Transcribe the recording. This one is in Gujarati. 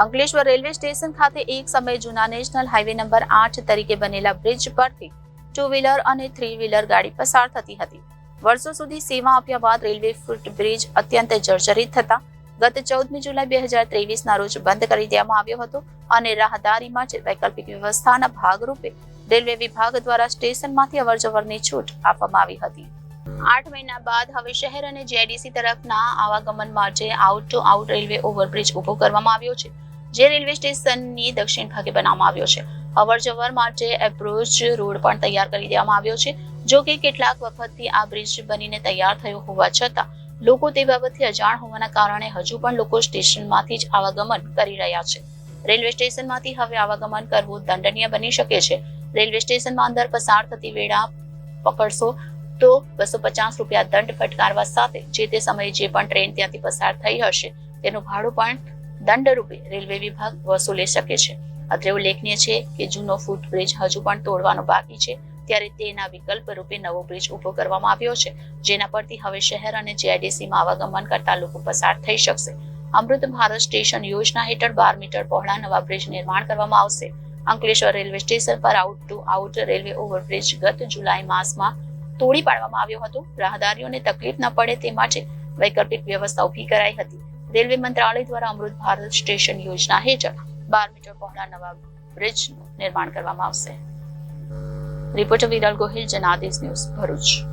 અંકલેશ્વર રેલવે સ્ટેશન ખાતે એક સમયે જૂના નેશનલ હાઈવે નંબર આઠ તરીકે બનેલા બ્રિજ પરથી ટુ વ્હીલર અને થ્રી વ્હીલર ગાડી પસાર થતી હતી. વર્ષો સુધી સેવા આપ્યા બાદ રેલવે ફૂટ બ્રિજ અત્યંત જર્જરિત થતા ગત ચૌદમી જુલાઈ બે હજાર ત્રેવીસના રોજ બંધ કરી દેવામાં આવ્યો હતો અને રાહદારી માટે વૈકલ્પિક વ્યવસ્થાના ભાગરૂપે રેલવે વિભાગ દ્વારા સ્ટેશનમાંથી અવરજવરની છૂટ આપવામાં આવી હતી. આઠ મહિના બાદ હવે શહેર અને જેડીસી તરફના આવાગમન માટે out to out railway overbridge ઊભો કરવામાં આવ્યો છે. જે રેલવે સ્ટેશનની દક્ષિણ ભાગે બનાવવામાં આવ્યો છે. અવરજવર માટે એપ્રોચ રોડ પણ તૈયાર કરી દેવામાં આવ્યો છે, જો કે કેટલાક વખતથી આ બ્રિજ બનીને તૈયાર થયો હોવા છતાં, લોકો તે બાબતથી અજાણ હોવાના કારણે હજુ પણ લોકો સ્ટેશનમાંથી જ આવાગમન કરી રહ્યા છે. રેલવે સ્ટેશનમાંથી હવે આવાગમન કરવું દંડનીય બની શકે છે. રેલવે સ્ટેશનમાં અંદર પસાર થતી વેળા પકડશો તો બસો પચાસ રૂપિયા દંડ ફટકારવા સાથે જે તે સમયે જે પણ ટ્રેન ત્યાંથી પસાર થઈ હશે, તેનું ભાડું પણ દંડ રેલવે વિભાગ વસૂલી શકે છે. અત્રે ઉલ્લેખનીય છે કે જૂનો ફૂટબ્રિજ હજુ પણ તોડવાનો બાકી છે, ત્યારે તેના વિકલ્પ રૂપે નવો બ્રિજ ઊભો કરવામાં આવ્યો છે, જેના પરથી હવે શહેર અને જીઆઈડીસીમાં આવાગમન કરતા લોકો પસાર થઈ શકશે. અમૃત ભારત સ્ટેશન યોજના હેઠળ બાર મીટર પહોળા નવા બ્રિજ નિર્માણ કરવામાં આવશે. અંકલેશ્વર રેલવે સ્ટેશન પર out to out railway overbridge ગત જુલાઈ માસમાં તોડી પાડવામાં આવ્યો હતો. રાહદારીઓને તકલીફ ન પડે તે માટે વૈકલ્પિક વ્યવસ્થા ઊભી કરાઈ હતી. રેલવે મંત્રાલય દ્વારા અમૃત ભારત સ્ટેશન યોજના હેઠળ બાર મીટર પહોળા નવા બ્રિજનું નિર્માણ કરવામાં આવશે. Reporter Viral Gohil, Janadesh news Bharuch.